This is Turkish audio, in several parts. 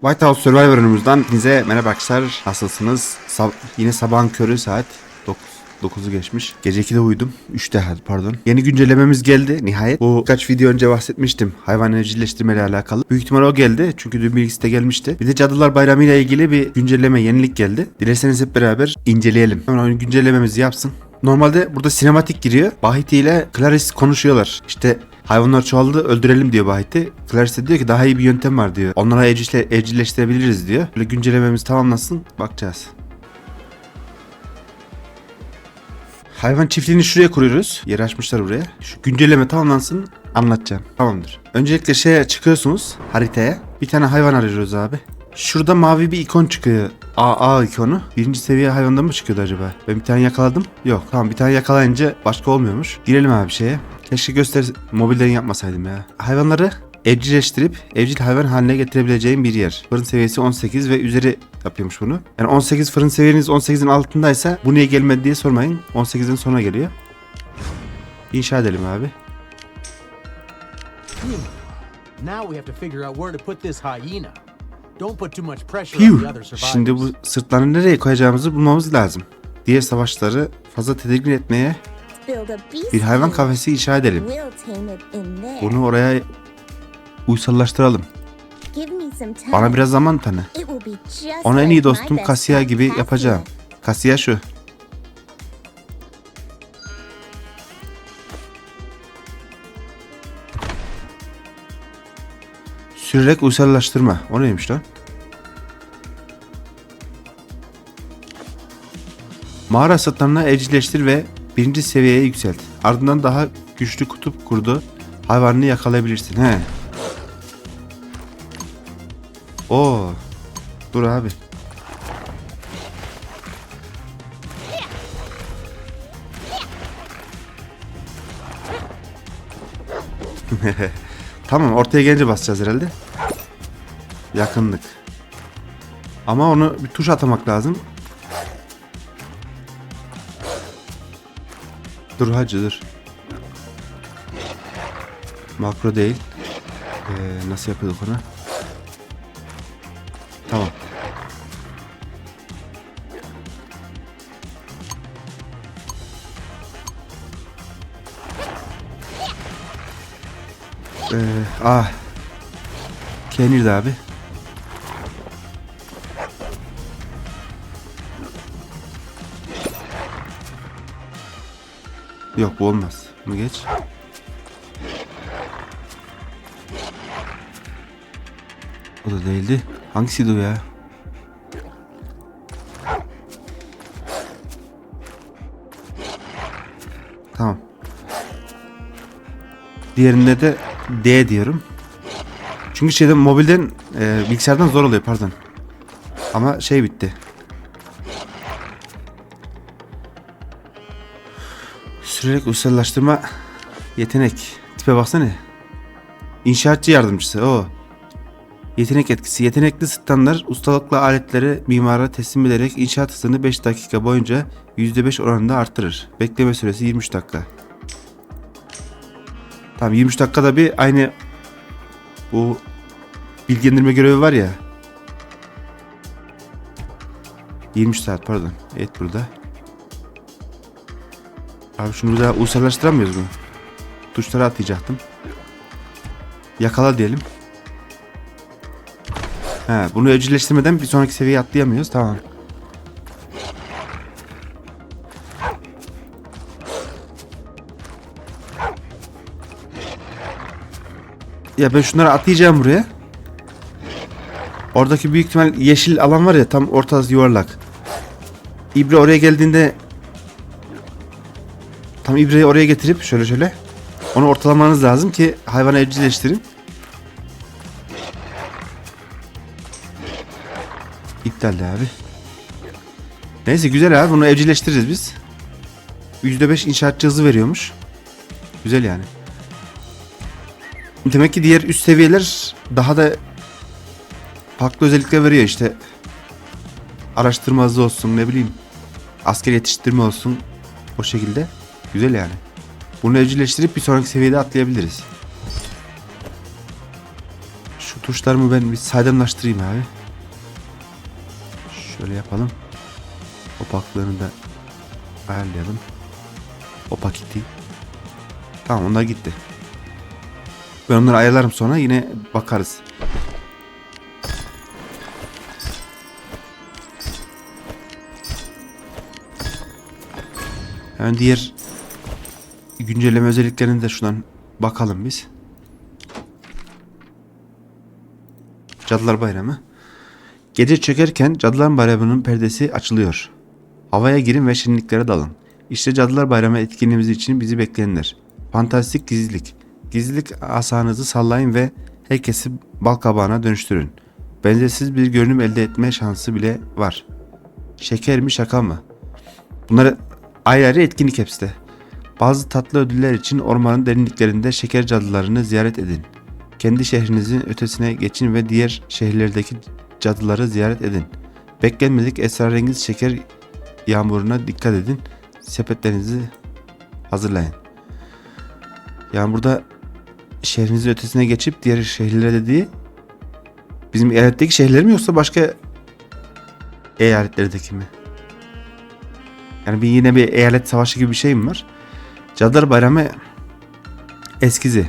White House Survivor'ımızdan hepinize merhaba arkadaşlar. Nasılsınız? Sab- yine sabahın körü saat 9. 9'u geçmiş. Gece 2'de uyudum. 3'te hadi pardon. Yeni güncellememiz geldi nihayet. Bu kaç video önce bahsetmiştim. Hayvan evcilleştirme ile alakalı. Büyük ihtimal o geldi. Çünkü dün bilgisi de gelmişti. Bir de Cadılar Bayramı ile ilgili bir güncelleme, yenilik geldi. Dilerseniz hep beraber inceleyelim. Hemen oyun güncellememizi yapsın. Normalde burada sinematik giriyor. Bahiti ile Clarice konuşuyorlar. İşte Hayvanlar çoğaldı öldürelim diyor Bahiti. Clarice de diyor ki daha iyi bir yöntem var diyor. Onlara evcille, evcilleştirebiliriz diyor. Böyle güncellememiz tamamlasın bakacağız. Hayvan çiftliğini şuraya kuruyoruz. Yer açmışlar buraya. Şu güncelleme tamamlansın anlatacağım. Tamamdır. Öncelikle şeye çıkıyorsunuz haritaya. Bir tane hayvan arıyoruz abi. Şurada mavi bir ikon çıkıyor. AA ikonu. Birinci seviye hayvanda mı çıkıyordu acaba? Ben bir tane yakaladım. Yok tamam bir tane yakalayınca başka olmuyormuş. Girelim abi şeye. Keşke göster mobilden yapmasaydım ya. Hayvanları evcilleştirip evcil hayvan haline getirebileceğim bir yer. Fırın seviyesi 18 ve üzeri yapıyormuş bunu. Yani 18 fırın seviyeniz 18'in altındaysa bu niye gelmedi diye sormayın. 18'in sonuna geliyor. İnşa edelim abi. Phew. Şimdi bu sırtlarını nereye koyacağımızı bulmamız lazım. Diğer savaşları fazla tedirgin etmeye bir hayvan kafesi inşa edelim. Bunu oraya uysallaştıralım. Bana biraz zaman tanı. Ona en iyi dostum Kasiya gibi yapacağım. Kasiya şu. Sürerek uysallaştırma. O neymiş lan? Mağara sırtlarına evcilleştir ve birinci seviyeye yükselt. Ardından daha güçlü kutup kurdu hayvanını yakalayabilirsin. He. Oo. Dur abi. tamam ortaya gelince basacağız herhalde. Yakınlık. Ama onu bir tuş atamak lazım. Dur hacı dur. Makro değil. Ee, nasıl yapıyorduk onu? Tamam. Ee, ah. Kenirdi abi. Yok bu olmaz. Bunu geç. O da değildi. Hangisiydi o ya? Tamam. Diğerinde de D diyorum. Çünkü şeyden mobilden e, bilgisayardan zor oluyor pardon. Ama şey bitti. Sürerek uysallaştırma yetenek. Tipe baksana. İnşaatçı yardımcısı o. Yetenek etkisi. Yetenekli standlar ustalıkla aletleri mimara teslim ederek inşaat hızını 5 dakika boyunca %5 oranında artırır. Bekleme süresi 23 dakika. Tamam 23 dakikada bir aynı bu bilgilendirme görevi var ya. 23 saat pardon. Evet burada. Abi şunu bir daha uysallaştıramıyoruz mu? Tuşlara atacaktım. Yakala diyelim. He, bunu evcilleştirmeden bir sonraki seviyeye atlayamıyoruz. Tamam. Ya ben şunları atlayacağım buraya. Oradaki büyük ihtimal yeşil alan var ya tam ortası yuvarlak. İbre oraya geldiğinde tam ibreyi oraya getirip şöyle şöyle onu ortalamanız lazım ki hayvanı evcilleştirin. İptaldi abi. Neyse güzel abi bunu evcilleştiririz biz. %5 inşaatçı hızı veriyormuş. Güzel yani. Demek ki diğer üst seviyeler daha da farklı özellikler veriyor işte. Araştırma hızı olsun ne bileyim. Asker yetiştirme olsun. O şekilde. Güzel yani. Bunu evcilleştirip bir sonraki seviyede atlayabiliriz. Şu tuşlarımı ben bir saydamlaştırayım abi. Şöyle yapalım. Opaklığını da ayarlayalım. Opacity. Tamam onlar gitti. Ben onları ayarlarım sonra yine bakarız. Hemen diğer güncelleme özelliklerine de şuradan bakalım biz. Cadılar Bayramı. Gece çökerken Cadılar Bayramı'nın perdesi açılıyor. Havaya girin ve şenliklere dalın. İşte Cadılar Bayramı etkinliğimiz için bizi bekleyenler. Fantastik gizlilik. Gizlilik asanızı sallayın ve herkesi bal kabağına dönüştürün. Benzersiz bir görünüm elde etme şansı bile var. Şeker mi şaka mı? Bunlar ayrı ayrı etkinlik hepsi de. Bazı tatlı ödüller için ormanın derinliklerinde şeker cadılarını ziyaret edin. Kendi şehrinizin ötesine geçin ve diğer şehirlerdeki cadıları ziyaret edin. Beklenmedik esrarengiz şeker yağmuruna dikkat edin. Sepetlerinizi hazırlayın. Yani burada şehrinizin ötesine geçip diğer şehirlere dediği bizim eyaletteki şehirler mi yoksa başka eyaletlerdeki mi? Yani bir yine bir eyalet savaşı gibi bir şey mi var? Cadılar Bayramı eskizi.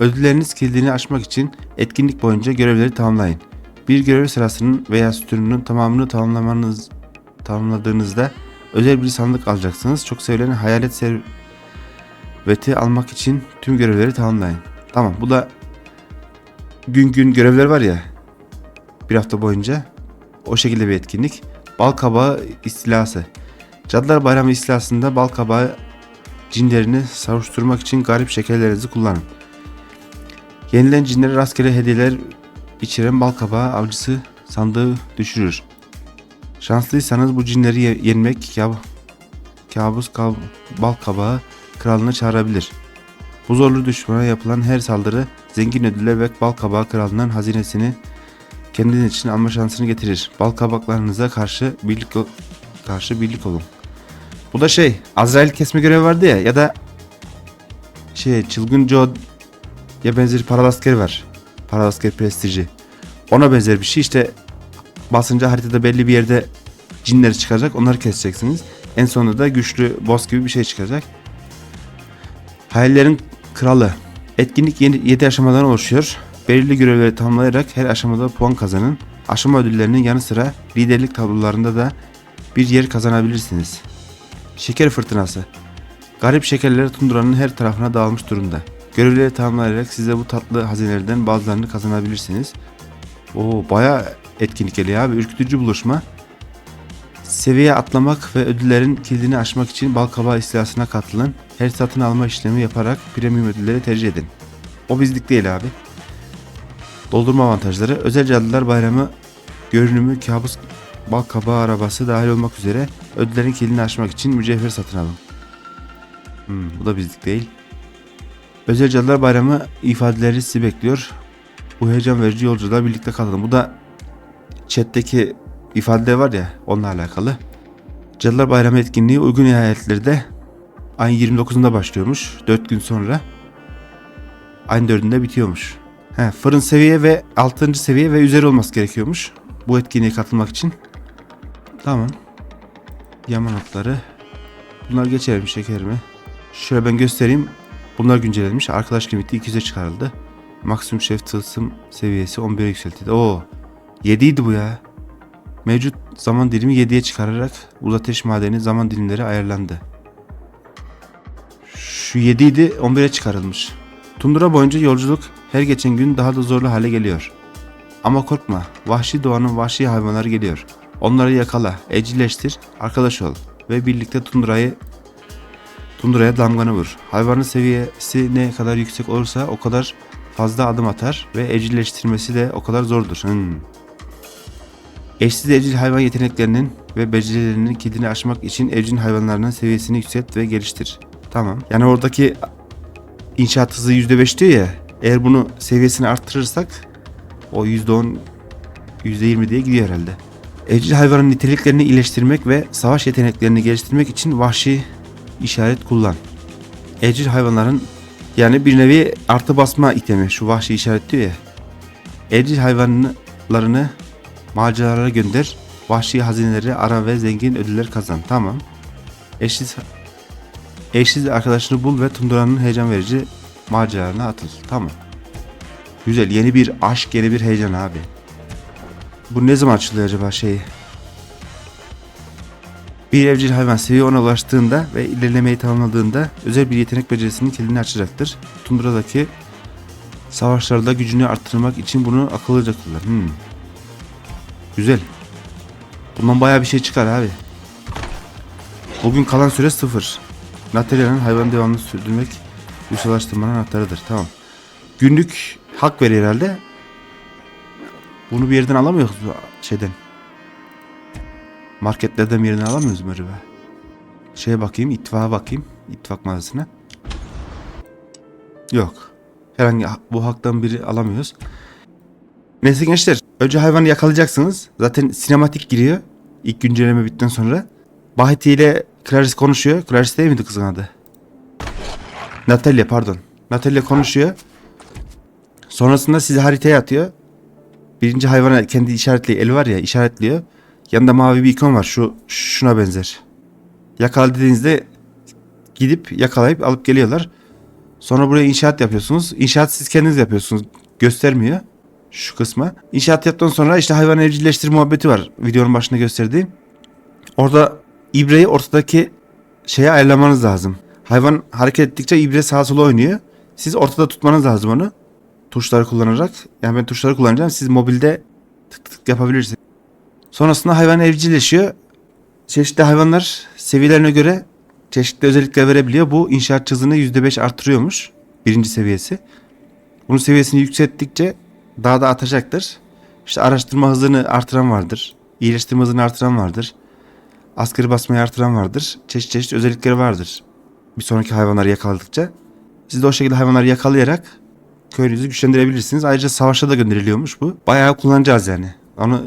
Ödülleriniz kilidini aşmak için etkinlik boyunca görevleri tamamlayın. Bir görev sırasının veya sütununun tamamını tamamlamanız tamamladığınızda özel bir sandık alacaksınız. Çok sevilen hayalet serveti almak için tüm görevleri tamamlayın. Tamam bu da gün gün görevler var ya bir hafta boyunca o şekilde bir etkinlik. Bal kabağı istilası. Cadılar Bayramı istilasında bal kabağı cinlerini savuşturmak için garip şekerlerinizi kullanın. Yenilen cinlere rastgele hediyeler içeren bal kabağı avcısı sandığı düşürür. Şanslıysanız bu cinleri ye- yenmek kab kabus kab bal kabağı kralını çağırabilir. Bu zorlu düşmana yapılan her saldırı zengin ödüller ve bal kabağı kralının hazinesini kendin için alma şansını getirir. Bal kabaklarınıza karşı birlik karşı birlik olun. Bu da şey Azrail kesme görevi vardı ya ya da şey çılgın Joe ya benzeri paralasker var. Paralasker prestiji. Ona benzer bir şey işte basınca haritada belli bir yerde cinleri çıkacak onları keseceksiniz. En sonunda da güçlü boss gibi bir şey çıkacak. Hayallerin kralı. Etkinlik 7 aşamadan oluşuyor. Belirli görevleri tamamlayarak her aşamada puan kazanın. Aşama ödüllerinin yanı sıra liderlik tablolarında da bir yer kazanabilirsiniz. Şeker fırtınası. Garip şekerler tunduranın her tarafına dağılmış durumda. Görevleri tamamlayarak size bu tatlı hazinelerden bazılarını kazanabilirsiniz. Oo baya etkinlik geliyor abi. Ürkütücü buluşma. Seviye atlamak ve ödüllerin kilidini aşmak için balkabağı istilasına katılın. Her satın alma işlemi yaparak premium ödülleri tercih edin. O bizlik değil abi. Doldurma avantajları. Özel Cadılar Bayramı görünümü kabus bal kabağı arabası dahil olmak üzere ödüllerin kilidini aşmak için mücevher satın alın. Hmm, bu da bizlik değil. Özel Cadılar Bayramı ifadeleri sizi bekliyor. Bu heyecan verici yolculuğa birlikte kalın. Bu da chat'teki ifade var ya onunla alakalı. Cadılar Bayramı etkinliği uygun eyaletlerde ayın 29'unda başlıyormuş. 4 gün sonra. Ayın 4'ünde bitiyormuş. He, fırın seviye ve 6. seviye ve üzeri olması gerekiyormuş. Bu etkinliğe katılmak için. Tamam. Yama notları. Bunlar geçelim şeker mi? Şöyle ben göstereyim. Bunlar güncellenmiş. Arkadaş limiti 200'e çıkarıldı. Maksimum şef tılsım seviyesi 11'e yükseltildi. Oo. 7 idi bu ya. Mevcut zaman dilimi 7'ye çıkararak buz ateş madeni zaman dilimleri ayarlandı. Şu 7 idi 11'e çıkarılmış. Tundura boyunca yolculuk her geçen gün daha da zorlu hale geliyor. Ama korkma, vahşi doğanın vahşi hayvanları geliyor. Onları yakala, evcilleştir, arkadaş ol ve birlikte tundrayı Tunduraya damganı vur. Hayvanın seviyesi ne kadar yüksek olursa o kadar fazla adım atar ve evcilleştirmesi de o kadar zordur. Hmm. Eşsiz evcil hayvan yeteneklerinin ve becerilerinin kilidini aşmak için evcil hayvanlarının seviyesini yükselt ve geliştir. Tamam. Yani oradaki inşaat hızı %5 diyor ya. Eğer bunu seviyesini arttırırsak o %10 %20 diye gidiyor herhalde. Evcil hayvanın niteliklerini iyileştirmek ve savaş yeteneklerini geliştirmek için vahşi işaret kullan. Evcil hayvanların yani bir nevi artı basma itemi şu vahşi işaret diyor ya. Evcil hayvanlarını maceralara gönder. Vahşi hazineleri ara ve zengin ödüller kazan. Tamam. Eşsiz eşsiz arkadaşını bul ve tunduranın heyecan verici maceralarına atıl. Tamam. Güzel. Yeni bir aşk, yeni bir heyecan abi. Bu ne zaman açılıyor acaba şey? Bir evcil hayvan seviye 10'a ulaştığında ve ilerlemeyi tamamladığında özel bir yetenek becerisinin kilidini açacaktır. Tundradaki savaşlarda gücünü arttırmak için bunu akıllıca kullan. Hmm. Güzel. Bundan bayağı bir şey çıkar abi. Bugün kalan süre sıfır. Natalya'nın hayvan devamlı sürdürmek uysallaştırmanın anahtarıdır. Tamam. Günlük hak verir herhalde. Bunu bir yerden alamıyoruz şeyden. Marketlerden bir yerden alamıyoruz mu acaba? Şeye bakayım, itfağa bakayım. İttifak mağazasına. Yok. Herhangi bu haktan biri alamıyoruz. Neyse gençler. Önce hayvanı yakalayacaksınız. Zaten sinematik giriyor. İlk güncelleme bittikten sonra. Baheti ile Clarice konuşuyor. Clarice değil miydi kızın adı? Natalia pardon. Natalia konuşuyor. Sonrasında sizi haritaya atıyor. Birinci hayvana kendi işaretli eli var ya işaretliyor. Yanında mavi bir ikon var. Şu şuna benzer. Yakala dediğinizde gidip yakalayıp alıp geliyorlar. Sonra buraya inşaat yapıyorsunuz. İnşaat siz kendiniz yapıyorsunuz. Göstermiyor şu kısma. İnşaat yaptıktan sonra işte hayvan evcilleştirme muhabbeti var. Videonun başında gösterdiğim. Orada ibreyi ortadaki şeye ayarlamanız lazım. Hayvan hareket ettikçe ibre sağa sola oynuyor. Siz ortada tutmanız lazım onu. Tuşları kullanarak. Yani ben tuşları kullanacağım. Siz mobilde tık tık yapabilirsiniz. Sonrasında hayvan evcilleşiyor. Çeşitli hayvanlar seviyelerine göre çeşitli özellikler verebiliyor. Bu inşaat hızını %5 artırıyormuş. Birinci seviyesi. Bunun seviyesini yükselttikçe daha da artacaktır. İşte araştırma hızını artıran vardır. İyileştirme hızını artıran vardır. Askeri basmayı artıran vardır. Çeşit çeşit özellikleri vardır. Bir sonraki hayvanları yakaladıkça. Siz de o şekilde hayvanları yakalayarak köyünüzü güçlendirebilirsiniz. Ayrıca savaşa da gönderiliyormuş bu. Bayağı kullanacağız yani. Onu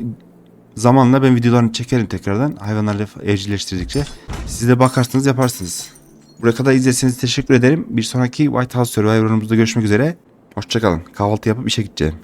zamanla ben videolarını çekerim tekrardan. Hayvanlarla evcilleştirdikçe. Siz de bakarsınız yaparsınız. Buraya kadar izlediyseniz teşekkür ederim. Bir sonraki White House Survivor'ımızda görüşmek üzere. Hoşçakalın. Kahvaltı yapıp işe gideceğim.